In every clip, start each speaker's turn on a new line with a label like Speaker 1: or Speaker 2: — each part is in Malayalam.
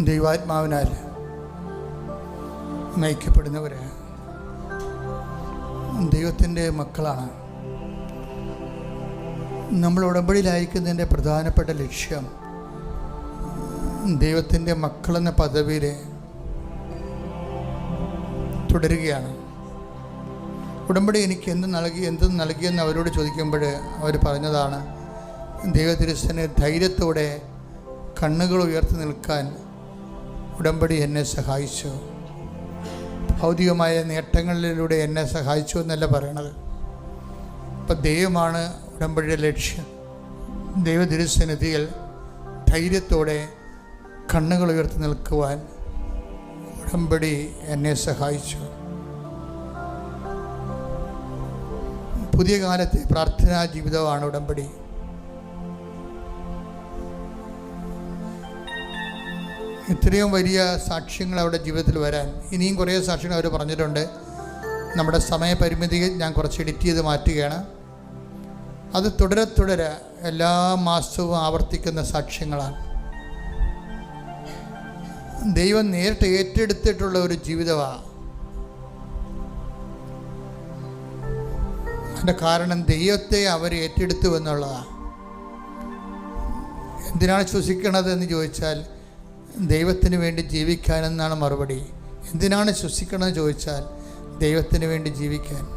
Speaker 1: ദൈവാത്മാവിനാൽ നയിക്കപ്പെടുന്നവർ ദൈവത്തിന്റെ മക്കളാണ്. നമ്മൾ ഉടമ്പടിയിലായിരിക്കുന്നതിന്റെ പ്രധാനപ്പെട്ട ലക്ഷ്യം ദൈവത്തിന്റെ മക്കളെന്ന പദവിയിൽ തുടരുകയാണ്. ഉടമ്പടി എനിക്ക് എന്ത് നൽകി എന്ത് നൽകിയെന്ന് അവരോട് ചോദിക്കുമ്പോൾ അവർ പറഞ്ഞതാണ് ദൈവതിരുസന് ധൈര്യത്തോടെ കണ്ണുകൾ ഉയർത്തി നിൽക്കാൻ ഉടമ്പടി എന്നെ സഹായിച്ചു. ഭൗതികമായ നേട്ടങ്ങളിലൂടെ എന്നെ സഹായിച്ചു എന്നല്ല പറയണത്. അപ്പം ദൈവമാണ് ഉടമ്പടിയുടെ ലക്ഷ്യം. ദൈവതിരുസന്നിധിയിൽ ധൈര്യത്തോടെ കണ്ണുകൾ ഉയർത്തി നിൽക്കുവാൻ ഉടമ്പടി എന്നെ സഹായിച്ചു. പുതിയ കാലത്തെ പ്രാർത്ഥനാ ജീവിതമാണ് ഉടമ്പടി. ഇത്രയും വലിയ സാക്ഷ്യങ്ങൾ അവരുടെ ജീവിതത്തിൽ വരാൻ. ഇനിയും കുറേ സാക്ഷ്യങ്ങൾ അവർ പറഞ്ഞിട്ടുണ്ട്. നമ്മുടെ സമയപരിമിതി ഞാൻ കുറച്ച് എഡിറ്റ് ചെയ്ത് മാറ്റുകയാണ്. അത് തുടരെ തുടരെ എല്ലാ മാസവും ആവർത്തിക്കുന്ന സാക്ഷ്യങ്ങളാണ്. ദൈവം നേരിട്ട് ഏറ്റെടുത്തിട്ടുള്ള ഒരു ജീവിതമാണ് അതിന്റെ കാരണം ദൈവത്തെ അവർ ഏറ്റെടുത്തു എന്നുള്ളതാണ് എന്തിനാണ് ശ്വസിക്കണത് എന്ന് ചോദിച്ചാൽ ദൈവത്തിന് വേണ്ടി ജീവിക്കാൻ എന്നാണ് മറുപടി. എന്തിനാണ് ശ്വസിക്കണമെന്ന് ചോദിച്ചാൽ ദൈവത്തിന് വേണ്ടി ജീവിക്കാൻ.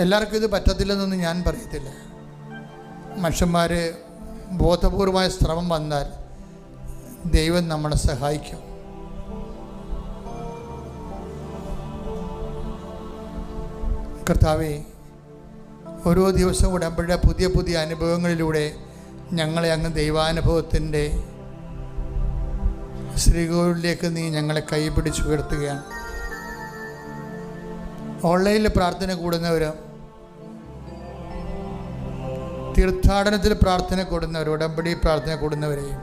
Speaker 1: എല്ലാവർക്കും ഇത് പറ്റത്തില്ലെന്നൊന്നും ഞാൻ പറയത്തില്ല. മനുഷ്യന്മാർ ബോധപൂർവമായ ശ്രമം വന്നാൽ ദൈവം നമ്മളെ സഹായിക്കും. കർത്താവേ ഓരോ ദിവസവും ഉടമ്പടിയുടെ പുതിയ പുതിയ അനുഭവങ്ങളിലൂടെ ഞങ്ങളെ അങ്ങ് ദൈവാനുഭവത്തിന്റെ ശ്രീകോവിലേക്ക് നീ ഞങ്ങളെ കൈപിടിച്ചുയർത്തുകയാണ് ഓൺലൈനിൽ പ്രാർത്ഥന കൂടുന്നവരും തീർത്ഥാടനത്തിൽ പ്രാർത്ഥന കൂടുന്നവർ ഉടമ്പടി പ്രാർത്ഥന കൂടുന്നവരെയും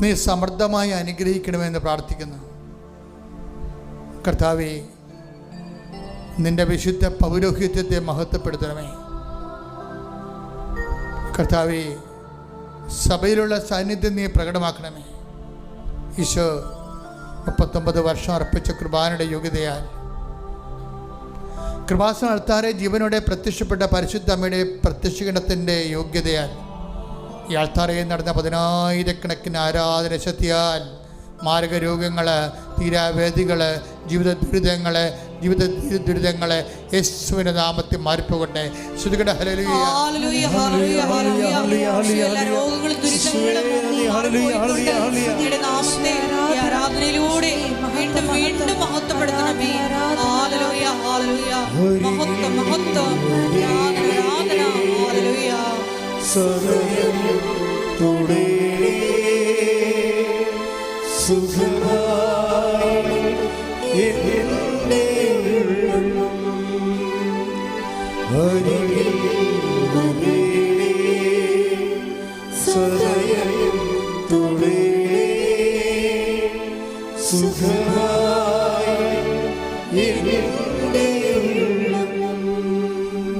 Speaker 1: നീ സമൃദ്ധമായി അനുഗ്രഹിക്കണമെന്ന് പ്രാർത്ഥിക്കുന്നു. കർത്താവേ നിന്റെ വിശുദ്ധ പൗരോഹിത്യത്തെ മഹത്വപ്പെടുത്തണമേ. കർത്താവേ സഭയിലുള്ള സാന്നിധ്യം നീ പ്രകടമാക്കണമേ. ഈശോ മുപ്പത്തൊമ്പത് വർഷം അർപ്പിച്ച കൃപാനയുടെ യോഗ്യതയാൽ. കൃപാസന അൾത്താരെ ജീവനോടെ പ്രത്യക്ഷപ്പെട്ട പരിശുദ്ധ അമ്മയുടെ പ്രത്യക്ഷീകരണത്തിന്റെ യോഗ്യതയാൽ ഈ അൾത്താരയിൽ നടന്ന പതിനായിരക്കണക്കിന് ആരാധന ശക്തിയാൽ മാരക രോഗങ്ങൾ തീരാവേദികൾ ജീവിത ദുരിതങ്ങൾ ജീവിത ദുരിതങ്ങളെ യേശുവിന്റെ നാമത്തിൽ മാറിപ്പോകട്ടെ. ശ്രുതികട ഹലലുയ
Speaker 2: ഹല്ലേലൂയ, ഹല്ലേലൂയ, ഹല്ലേലൂയ. എല്ലാ രോഗങ്ങളും ദുരിതങ്ങളും മാറിപ്പോയിക്കൊണ്ട് അങ്ങയുടെ നാമത്തെ ആരാധനയിലൂടെ വീണ്ടും വീണ്ടും മഹത്വപ്പെടുത്തണമേ. മഹത്വം മഹത്വം. ആരാധന ഹല്ലേലൂയ.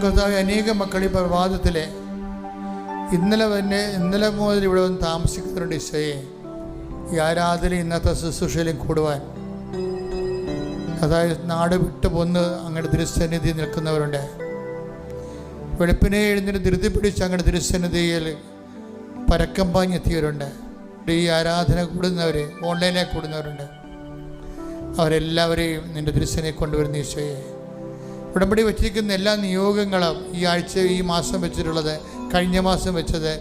Speaker 1: കർത്താവ് അനേക മക്കൾ ഈ പ്രഭാതത്തിലെ ഇന്നലെ തന്നെ ഇന്നലെ മുതൽ ഇവിടെ വന്ന് താമസിക്കുന്നുണ്ട് ഈശോയെ. ഈ ആരാധന ഇന്നത്തെ ശുശ്രൂഷയിലും കൂടുവാൻ. അതായത് നാട് വിട്ടു പോന്ന് അങ്ങയുടെ തിരുസന്നിധി നിൽക്കുന്നവരുണ്ട്. വെളുപ്പിനെ എഴുന്നേറ്റ് ധൃതി പിടിച്ച് അങ്ങയുടെ തിരുസന്നിധിയിൽ പരക്കം പാഞ്ഞെത്തിയവരുണ്ട്. ഈ ആരാധന കൂടുന്നവർ ഓൺലൈനിൽ കൂടുന്നവരുണ്ട്. അവരെല്ലാവരെയും നിന്റെ തിരുസനെ കൊണ്ടുവരുന്ന ഈശോയെ. ഉടമ്പടി വെച്ചിരിക്കുന്ന എല്ലാ നിയോഗങ്ങളും ഈ ആഴ്ച ഈ മാസം വെച്ചിട്ടുള്ളത് കഴിഞ്ഞ മാസം വെച്ചത്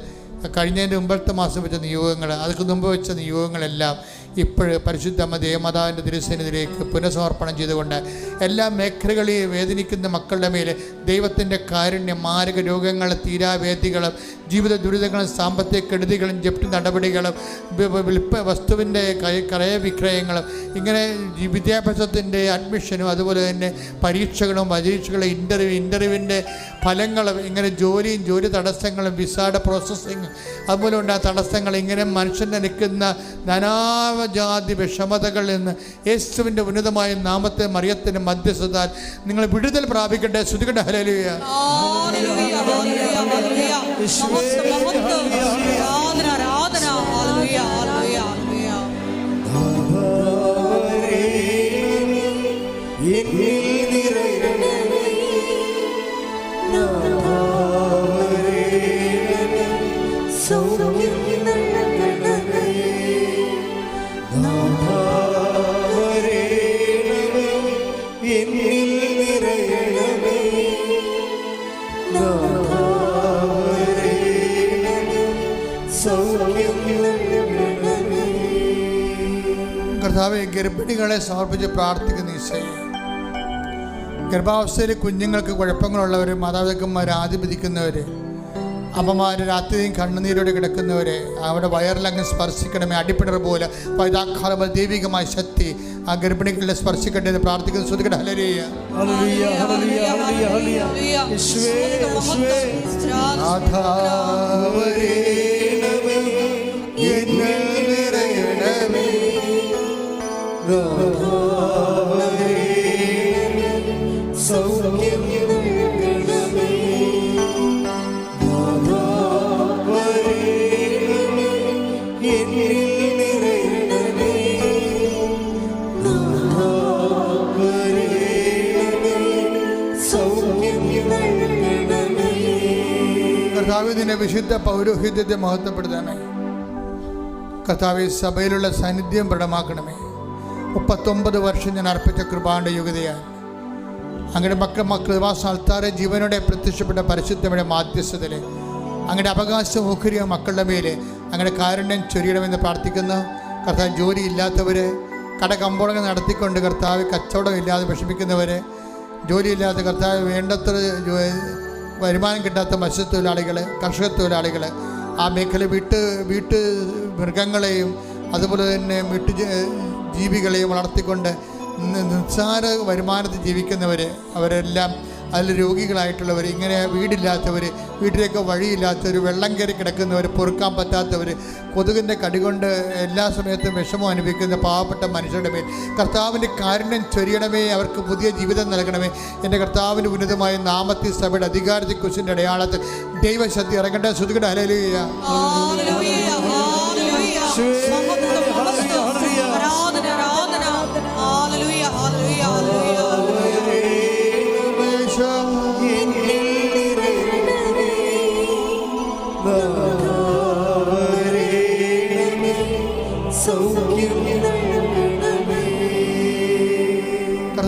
Speaker 1: കഴിഞ്ഞതിന്റെ മുമ്പത്തെ മാസം വെച്ച നിയോഗങ്ങൾ അതൊക്കെ മുമ്പ് വെച്ച നിയോഗങ്ങളെല്ലാം ഇപ്പോൾ പരിശുദ്ധമ്മ ദേവമാതാവിന്റെ തിരുസന്നിധിയിലേക്ക് പുനഃസമർപ്പണം ചെയ്തുകൊണ്ട് എല്ലാ മേഖലകളെയും വേദനിക്കുന്ന മക്കളുടെ മേൽ ദൈവത്തിന്റെ കാരുണ്യം മാരക രോഗങ്ങൾ തീരാവേദികളും ജീവിത ദുരിതങ്ങളും സാമ്പത്തിക കെടുതികളും ജപ്തി നടപടികളും വിൽപ്പ വസ്തുവിന്റെ ക്രയവിക്രയങ്ങളും ഇങ്ങനെ വിദ്യാഭ്യാസത്തിന്റെ അഡ്മിഷനും അതുപോലെ തന്നെ പരീക്ഷകളും പരീക്ഷകളും ഇന്റർവ്യൂ ഇന്റർവ്യൂവിന്റെ ഫലങ്ങളും ഇങ്ങനെ ജോലിയും ജോലി തടസ്സങ്ങളും വിസയുടെ പ്രോസസ്സിങ് അതുപോലെ ഉണ്ടായ തടസ്സങ്ങൾ ഇങ്ങനെ മനുഷ്യനെ നിൽക്കുന്ന നാനാജാതി വിഷമതകൾ എന്ന് യേശുവിന്റെ ഉന്നതമായ നാമത്തെ മറിയത്തിന് മധ്യസ്ഥതാൽ നിങ്ങൾ വിടുതൽ പ്രാപിക്കട്ടെ. ശ്രുതികട്ടെ ഹലേലുയ കർത്താവെ ഗർഭിണികളെ സമർപ്പിച്ച് പ്രാർത്ഥിക്കുന്ന ഈശോയെ ഗർഭാവസ്ഥയിൽ കുഞ്ഞുങ്ങൾക്ക് കുഴപ്പങ്ങളുള്ളവർ മാതാപിതാക്കന്മാർ ആധിപതിക്കുന്നവർ അമ്മമാർ രാത്രിയും കണ്ണുനീരോടെ കിടക്കുന്നവരെ അവിടെ വയറിലങ്ങ് സ്പർശിക്കണമേ അടിപ്പിണർ പോലെ പൈതാക്കാലം ദൈവികമായ ശക്തി ആ ഗർഭിണികളെ സ്പർശിക്കട്ടെ എന്ന് പ്രാർത്ഥിക്കുന്ന. ശ്രുതികട ഹലരിയ
Speaker 3: ഹല്ലേലൂയ
Speaker 1: വിശുദ്ധ പൗരോഹിത്യത്തെ മഹത്വപ്പെടുത്തണമേ കർത്താവ് സഭയിലുള്ള സാന്നിധ്യം പ്രകടമാക്കണമേ. മുപ്പത്തൊമ്പത് വർഷം ഞാൻ അർപ്പിച്ച കൃപാണ്ട യുഗതയാണ് അങ്ങനെ മക്കൾ മക്കൾ അൾത്താറെ ജീവനോടെ പ്രത്യക്ഷപ്പെട്ട പരിശുദ്ധമായ മാധ്യസ്ഥതയിൽ അങ്ങനെ അവകാശ ഓഹരിയ മക്കളുടെ മേലെ അങ്ങനെ കാരുണ്യം ചൊരിയണമെന്ന് പ്രാർത്ഥിക്കുന്നു കർത്താവ് ജോലി ഇല്ലാത്തവർ കടകമ്പോളങ്ങൾ നടത്തിക്കൊണ്ട് കർത്താവ് കച്ചവടമില്ലാതെ വിഷമിക്കുന്നവർ ജോലിയില്ലാത്ത കർത്താവ് വേണ്ടത്ര വരുമാനം കിട്ടാത്ത മത്സ്യത്തൊഴിലാളികൾ കർഷക തൊഴിലാളികൾ ആ മേഖല വീട്ട് വീട്ട് മൃഗങ്ങളെയും അതുപോലെ തന്നെ വീട്ടു ജീവികളെയും വളർത്തിക്കൊണ്ട് നിസ്സാര വരുമാനത്തിൽ ജീവിക്കുന്നവർ അവരെല്ലാം അതിൽ രോഗികളായിട്ടുള്ളവർ ഇങ്ങനെ വീടില്ലാത്തവർ വീട്ടിലേക്ക് വഴിയില്ലാത്തവർ വെള്ളം കയറി കിടക്കുന്നവർ പൊറുക്കാൻ പറ്റാത്തവർ കൊതുകിന്റെ കടികൊണ്ട് എല്ലാ സമയത്തും വിഷമം അനുഭവിക്കുന്ന പാവപ്പെട്ട മനുഷ്യരുടെ മേൽ. കർത്താവിന്റെ കാരുണ്യം ചൊരിയണമേ അവർക്ക് പുതിയ ജീവിതം നൽകണമേ. എന്റെ കർത്താവിന്റെ ഉന്നതമായ നാമത്തിൽ സഭയുടെ അധികാരത്തെ കുശിന്റെ അടയാളത്തിൽ ദൈവശക്തി ഇറങ്ങട്ടെ. ശ്രുതികട ഹല്ലേലൂയ.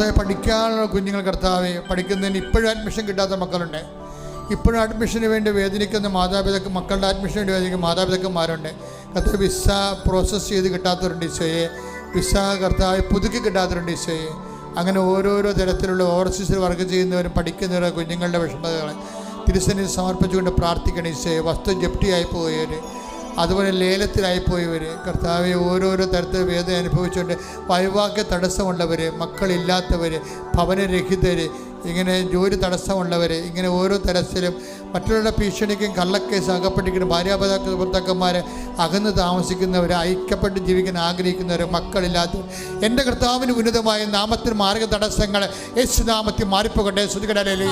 Speaker 1: കർത്താവ് പഠിക്കാനുള്ള കുഞ്ഞുങ്ങൾ കർത്താവെ പഠിക്കുന്നതിന് ഇപ്പോഴും അഡ്മിഷൻ കിട്ടാത്ത മക്കളുണ്ട്. ഇപ്പോഴും അഡ്മിഷന് വേണ്ടി വേദനിക്കുന്ന മാതാപിതാക്കൾ മക്കളുടെ അഡ്മിഷന് വേണ്ടി വേദനിക്കുന്ന മാതാപിതാക്കന്മാരുണ്ട്. കർത്താവ് വിസ പ്രോസസ്സ് ചെയ്ത് കിട്ടാത്തവരുണ്ട് ഈശോയെ. വിസ കർത്താവ് പുതുക്കി കിട്ടാത്തവരുണ്ട് ഈശോയെ. അങ്ങനെ ഓരോരോ തരത്തിലുള്ള ഓവർസീസിൽ വർക്ക് ചെയ്യുന്നവരും പഠിക്കുന്നവരും കുഞ്ഞുങ്ങളുടെ വിഷമതകളെ തിരുസന്നിധി സമർപ്പിച്ചുകൊണ്ട് പ്രാർത്ഥിക്കണം ഈശോയെ. വസ്തു ജപ്തിയായി പോയവർ അതുപോലെ ലേലത്തിലായിപ്പോയവർ കർത്താവ് കർത്താവെ ഓരോരോ തരത്തിൽ വേദന അനുഭവിച്ചുകൊണ്ട് വൈവാക്യ തടസ്സമുള്ളവർ മക്കളില്ലാത്തവർ ഭവനരഹിതർ ഇങ്ങനെ ജോലി തടസ്സമുള്ളവർ ഇങ്ങനെ ഓരോ തരത്തിലും മറ്റുള്ള ഭീഷണിക്കും കള്ളക്കേസ് അകപ്പെട്ടിരിക്കുന്ന ഭാര്യാഭർത്താക്ക ഭർത്താക്കന്മാർ അകന്ന് താമസിക്കുന്നവർ ഐക്യപ്പെട്ട് ജീവിക്കാൻ ആഗ്രഹിക്കുന്നവർ മക്കളില്ലാത്തവർ എന്റെ കർത്താവിന് ഉന്നതമായ നാമത്തിന് മാർഗ തടസ്സങ്ങൾ യേശു നാമത്തിൽ മാറിപ്പോകട്ടെ. ശ്രുതികടലേ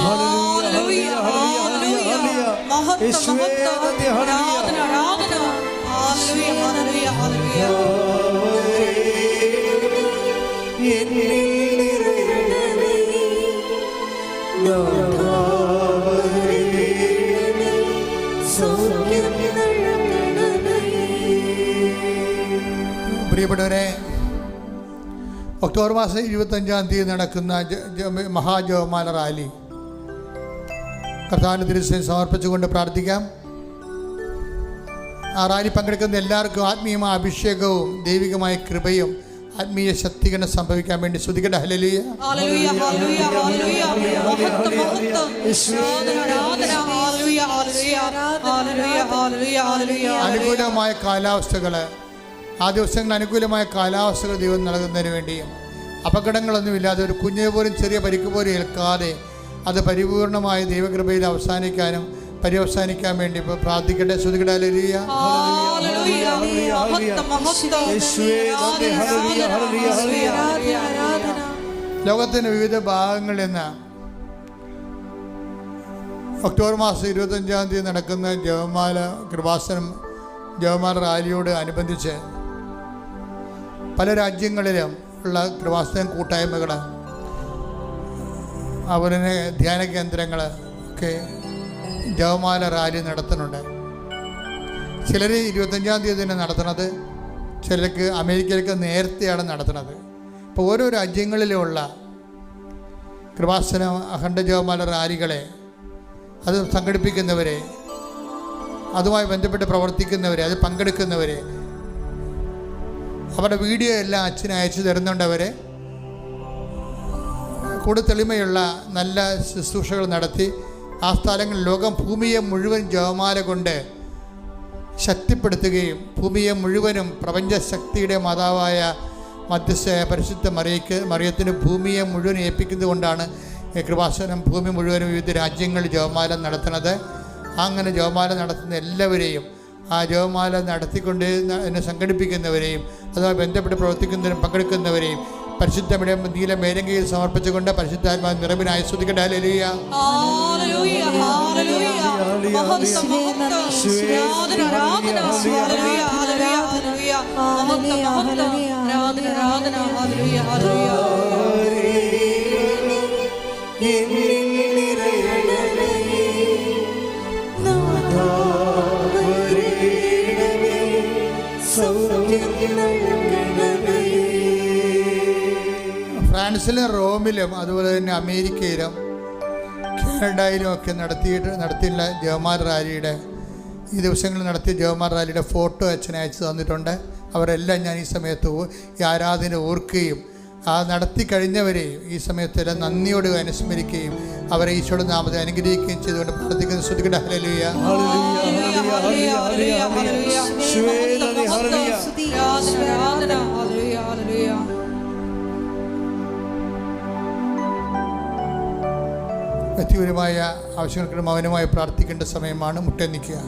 Speaker 1: പ്രിയപ്പെട്ടവരെ ഒക്ടോബർ മാസം ഇരുപത്തഞ്ചാം തീയതി നടക്കുന്ന മഹാജവമാല റാലി. കർത്താവിന് തിരുസേന സമർപ്പിച്ചുകൊണ്ട് പ്രാർത്ഥിക്കാം. ആ റാലി പങ്കെടുക്കുന്ന എല്ലാവർക്കും ആത്മീയമായ അഭിഷേകവും ദൈവികമായ കൃപയും ആത്മീയ ശക്തീകരണം സംഭവിക്കാൻ വേണ്ടി ശ്രദ്ധിക്കട്ടെ. ഹലലിയ
Speaker 2: ഹല്ലേലൂയ ഹല്ലേലൂയ ഹല്ലേലൂയ. മഹത്വം മഹത്വം. ആരാധന ആരാധന. ഹല്ലേലൂയ ഹല്ലേലൂയ. ഹല്ലേലൂയ ഹല്ലേലൂയ ഹല്ലേലൂയ.
Speaker 1: അനുകൂലമായ കാലാവസ്ഥകൾ ആ ദിവസങ്ങളിൽ അനുകൂലമായ കാലാവസ്ഥകൾ ദൈവം നൽകുന്നതിന് വേണ്ടിയും അപകടങ്ങളൊന്നുമില്ലാതെ ഒരു കുഞ്ഞിനെ പോലും ചെറിയ പരിക്ക് പോലും ഏൽക്കാതെ അത് പരിപൂർണമായ ദൈവകൃപയിൽ അവസാനിക്കാനും പര്യവസാനിക്കാൻ വേണ്ടി ഇപ്പോൾ പ്രാർത്ഥിക്കട്ടെ. ശ്രുതികട ഹല്ലേലൂയ.
Speaker 2: ഹല്ലേലൂയ. മഹത്വം മഹത്വം.
Speaker 3: യേശുവേ ഹല്ലേലൂയ ഹല്ലേലൂയ ഹല്ലേലൂയ
Speaker 1: ലോകത്തിന്റെ വിവിധ ഭാഗങ്ങളിൽ നിന്ന് ഒക്ടോബർ മാസം ഇരുപത്തഞ്ചാം തീയതി നടക്കുന്ന ജവമാല കൃപാസനം ജവമാല റാലിയോട് അനുബന്ധിച്ച് പല രാജ്യങ്ങളിലും ഉള്ള കൃപാസനം കൂട്ടായ്മകൾ അവരുടെ ധ്യാന കേന്ദ്രങ്ങൾ ഒക്കെ ജവമാല റാലി നടത്തുന്നുണ്ട്. ചിലർ ഇരുപത്തഞ്ചാം തീയതി തന്നെ നടത്തുന്നത് ചിലർക്ക് അമേരിക്കയിലേക്ക് നേരത്തെയാണ് നടത്തുന്നത്. ഇപ്പോൾ ഓരോ രാജ്യങ്ങളിലുമുള്ള കൃപാസന അഖണ്ഡ ജവമാല റാലികളെ അത് സംഘടിപ്പിക്കുന്നവരെ അതുമായി ബന്ധപ്പെട്ട് പ്രവർത്തിക്കുന്നവരെ അത് പങ്കെടുക്കുന്നവരെ അവരുടെ വീഡിയോ എല്ലാം അച്ഛന് അയച്ചു തരുന്നുണ്ടവരെ കൂടുതൽ തെളിമയുള്ള നല്ല ശുശ്രൂഷകൾ നടത്തി ആ സ്ഥലങ്ങളിൽ ലോകം ഭൂമിയെ മുഴുവൻ ജവമാല കൊണ്ട് ശക്തിപ്പെടുത്തുകയും ഭൂമിയെ മുഴുവനും പ്രപഞ്ചശക്തിയുടെ മാതാവായ മധ്യസ്ഥ പരിശുദ്ധ മറിയക്ക് മറിയത്തിന് ഭൂമിയെ മുഴുവൻ ഏൽപ്പിക്കുന്നത് കൊണ്ടാണ് കൃപാസനം ഭൂമി മുഴുവനും വിവിധ രാജ്യങ്ങളിൽ ജവമാല നടത്തുന്നത്. അങ്ങനെ ജവമാല നടത്തുന്ന എല്ലാവരെയും ആ ജവമാല നടത്തിക്കൊണ്ട് എന്നെ സംഘടിപ്പിക്കുന്നവരെയും അതുമായി ബന്ധപ്പെട്ട് പ്രവർത്തിക്കുന്നവരും പങ്കെടുക്കുന്നവരെയും പരിശുദ്ധയുടെ നീല മേലങ്കയിൽ സമർപ്പിച്ചുകൊണ്ട് പരിശുദ്ധാത്മാ നിറവിനായി സ്തുതിക്കട്ടെ. ഹല്ലേലൂയ.
Speaker 2: ഹല്ലേലൂയ ഹല്ലേലൂയ. മഹത്വം മഹത്വം. ആരാധന ആരാധന ഹല്ലേലൂയ. ഹല്ലേലൂയ ഹല്ലേലൂയ മഹത്വം മഹത്വം. ആരാധന ആരാധന ഹല്ലേലൂയ ഹല്ലേലൂയ
Speaker 1: ഫ്രാൻസിലും റോമിലും അതുപോലെ തന്നെ അമേരിക്കയിലും കാനഡയിലും ഒക്കെ നടത്തിയിട്ട് നടത്തിയുള്ള ജവമാർ റാലിയുടെ ഈ ദിവസങ്ങളിൽ നടത്തിയ ജവമാർ റാലിയുടെ ഫോട്ടോ അച്ഛൻ അയച്ചു തന്നിട്ടുണ്ട്. അവരെല്ലാം ഞാൻ ഈ സമയത്ത് ഈ ആരാധന ഓർക്കുകയും ആ നടത്തി കഴിഞ്ഞവരെയും ഈ സമയത്തെല്ലാം നന്ദിയോട് അനുസ്മരിക്കുകയും അവരെ ഈശോയുടെ നാമത്തെ അനുഗ്രഹിക്കുകയും ചെയ്തുകൊണ്ട് പ്രാർത്ഥിക്കുന്ന. ശ്രുതികട ഹല്ലേലൂയ. വ്യക്തിപരമായ ആവശ്യങ്ങൾക്ക് മൗനമായി പ്രാർത്ഥിക്കേണ്ട സമയമാണ് മുട്ട നിൽക്കുക.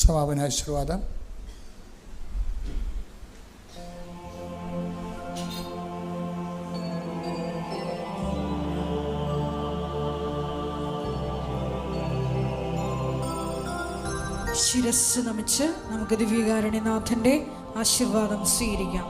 Speaker 1: സമാപനാശീർവാദം
Speaker 2: ശിരസ് നമിച്ച് നമുക്ക് ദിവ്യകാരുണ്യനാഥന്റെ ആശീർവാദം സ്വീകരിക്കാം.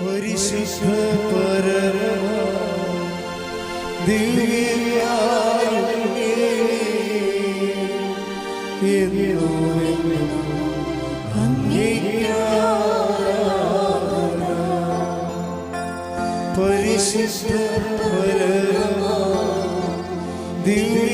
Speaker 3: പരിശുദ്ധ പരമ. പരിശുദ്ധ പരമ ദിവ്യാരുണ്യമേ,